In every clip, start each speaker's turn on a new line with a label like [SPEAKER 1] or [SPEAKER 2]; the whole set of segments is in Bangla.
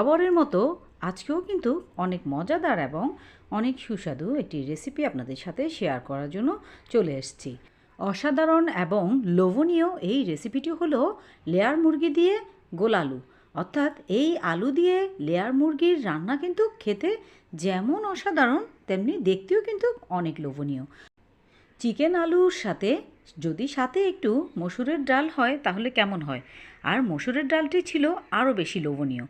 [SPEAKER 1] বরাবরের মতো আজকেও কিন্তু অনেক মজাদার এবং অনেক সুস্বাদু একটি রেসিপি আপনাদের সাথে শেয়ার করার জন্য চলে এসেছি। অসাধারণ এবং লোভনীয় এই রেসিপিটি হলো লেয়ার মুরগি দিয়ে গোলালু অর্থাৎ এই আলু দিয়ে লেয়ার মুরগির রান্না কিন্তু খেতে যেমন অসাধারণ, তেমনি দেখতেও কিন্তু অনেক লোভনীয়। চিকেন আলুর সাথে যদি সাথে একটু মসুরের ডাল হয় তাহলে কেমন হয়? আর মসুরের ডালটি ছিল আরও বেশি লোভনীয়।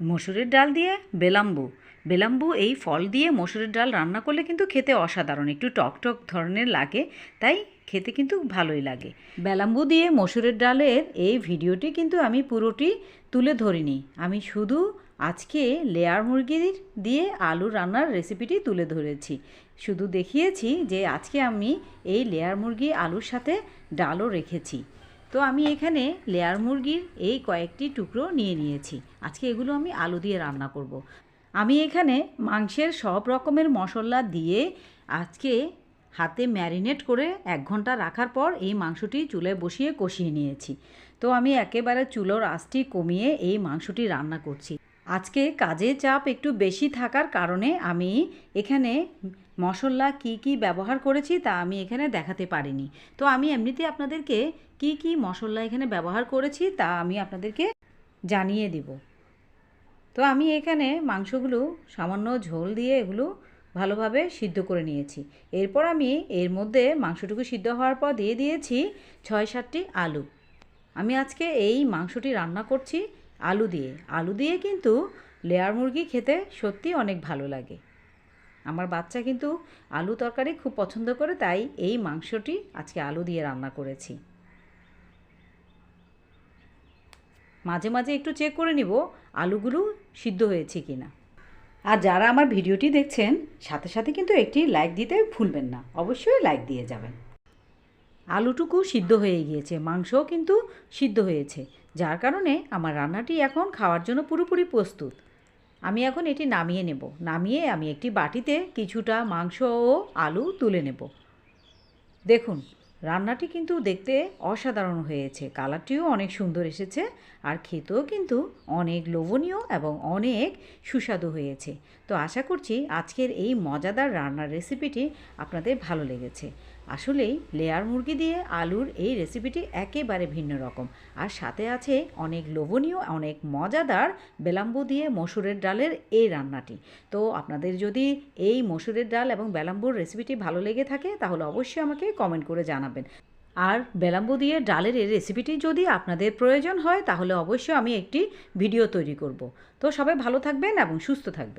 [SPEAKER 1] মসুরের ডাল দিয়ে বেলাম্বু। বেলাম্বু এই ফল দিয়ে মসুরের ডাল রান্না করলে কিন্তু খেতে অসাধারণ, একটু টক টক ধরনের লাগে, তাই খেতে কিন্তু ভালোই লাগে। বেলাম্বু দিয়ে মসুরের ডালের এই ভিডিওটি কিন্তু আমি পুরোটি তুলে ধরিনি। আমি শুধু আজকে লেয়ার মুরগির দিয়ে আলু রান্নার রেসিপিটি তুলে ধরেছি। শুধু দেখিয়েছি যে আজকে আমি এই লেয়ার মুরগি আলুর সাথে ডালও রেখেছি। তো আমি এখানে লেয়ার মুরগির এই কয়েকটি টুকরো নিয়ে নিয়েছি। আজকে এগুলো আমি আলু দিয়ে রান্না করব। আমি এখানে মাংসের সব রকমের মশলা দিয়ে আজকে হাতে ম্যারিনেট করে এক ঘণ্টা রাখার পর এই মাংসটি চুলায় বসিয়ে কষিয়ে নিয়েছি। তো আমি একেবারে চুলোর আঁচটি কমিয়ে এই মাংসটি রান্না করছি। আজকে কাজের চাপ একটু বেশি থাকার কারণে আমি এখানে মশলা কি কি ব্যবহার করেছি তা আমি এখানে দেখাতে পারিনি। তো আমি এমনিতে আপনাদেরকে কি কি মশলা এখানে ব্যবহার করেছি তা আমি আপনাদেরকে জানিয়ে দিব। তো আমি এখানে মাংসগুলো সামান্য ঝোল দিয়ে এগুলো ভালোভাবে সিদ্ধ করে নিয়েছি। এরপর আমি এর মধ্যে মাংসটুকু সিদ্ধ হওয়ার পর দিয়ে দিয়েছি ছয় সাতটি আলু। আমি আজকে এই মাংসটি রান্না করছি আলু দিয়ে। আলু দিয়ে কিন্তু লেয়ার মুরগি খেতে সত্যি অনেক ভালো লাগে। আমার বাচ্চা কিন্তু আলু তরকারি খুব পছন্দ করে, তাই এই মাংসটি আজকে আলু দিয়ে রান্না করেছি। মাঝে মাঝে একটু চেক করে নিব আলুগুলো সিদ্ধ হয়েছে কি না আর যারা আমার ভিডিওটি দেখছেন, সাথে সাথে কিন্তু একটি লাইক দিতে ভুলবেন না, অবশ্যই লাইক দিয়ে যাবেন। আলুটুকু সিদ্ধ হয়ে গিয়েছে, মাংসও কিন্তু সিদ্ধ হয়েছে, যার কারণে আমার রান্নাটি এখন খাওয়ার জন্য পুরোপুরি প্রস্তুত। আমি এখন এটি নামিয়ে নেব। নামিয়ে আমি একটি বাটিতে কিছুটা মাংস ও আলু তুলে নেব। দেখুন, রান্নাটি কিন্তু দেখতে অসাধারণ হয়েছে। কালারটিও অনেক সুন্দর এসেছে আর খেতেও কিন্তু অনেক লোভনীয় এবং অনেক সুস্বাদু হয়েছে। তো আশা করছি আজকের এই মজাদার রান্নার রেসিপিটি আপনাদের ভালো লেগেছে। আসলেই লেয়ার মুরগি দিয়ে আলুর এই রেসিপিটি একেবারে ভিন্ন রকম। আর সাথে আছে অনেক লোভনীয়, অনেক মজাদার বেলাম্বু দিয়ে মসুরের ডালের এই রান্নাটি। তো আপনাদের যদি এই মসুরের ডাল এবং বেলাম্বুর রেসিপিটি ভালো লেগে থাকে, তাহলে অবশ্যই আমাকে কমেন্ট করে জানাবেন। আর বেলাম্বু দিয়ে ডালের এই রেসিপিটি যদি আপনাদের প্রয়োজন হয়, তাহলে অবশ্যই আমি একটি ভিডিও তৈরি করব। তো সবাই ভালো থাকবেন এবং সুস্থ থাকবেন।